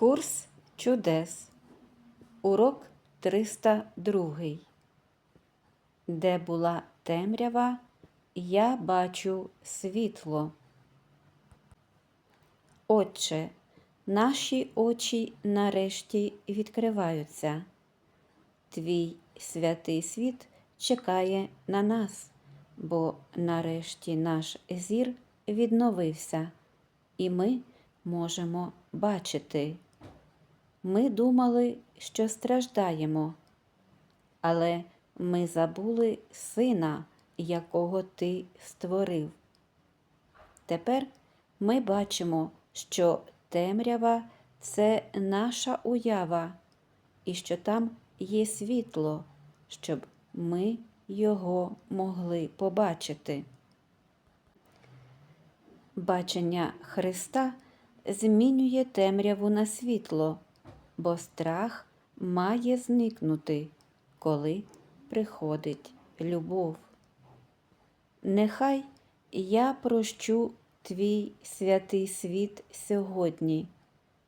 Курс чудес. Урок 302. Де була темрява, я бачу світло. Отче, наші очі нарешті відкриваються. Твій святий світ чекає на нас, бо нарешті наш зір відновився, і ми можемо бачити. Ми думали, що страждаємо, але ми забули сина, якого ти створив. Тепер ми бачимо, що темрява це наша уява, і що там є світло, щоб ми його могли побачити. Бачення Христа змінює темряву на світло, бо страх має зникнути, коли приходить любов. Нехай я прощу твій святий світ сьогодні,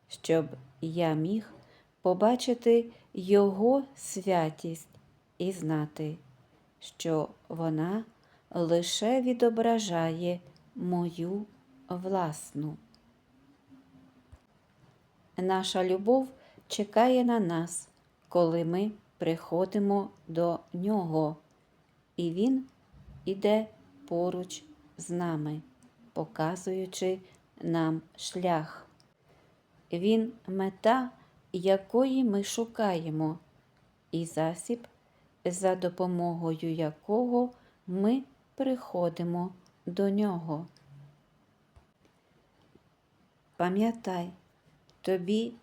щоб я міг побачити Його святість і знати, що вона лише відображає мою власну. Наша любов чекає на нас, коли ми приходимо до Нього, і Він іде поруч з нами, показуючи нам шлях. Він мета, якої ми шукаємо, і засіб, за допомогою якого ми приходимо до нього. Пам'ятай, тобі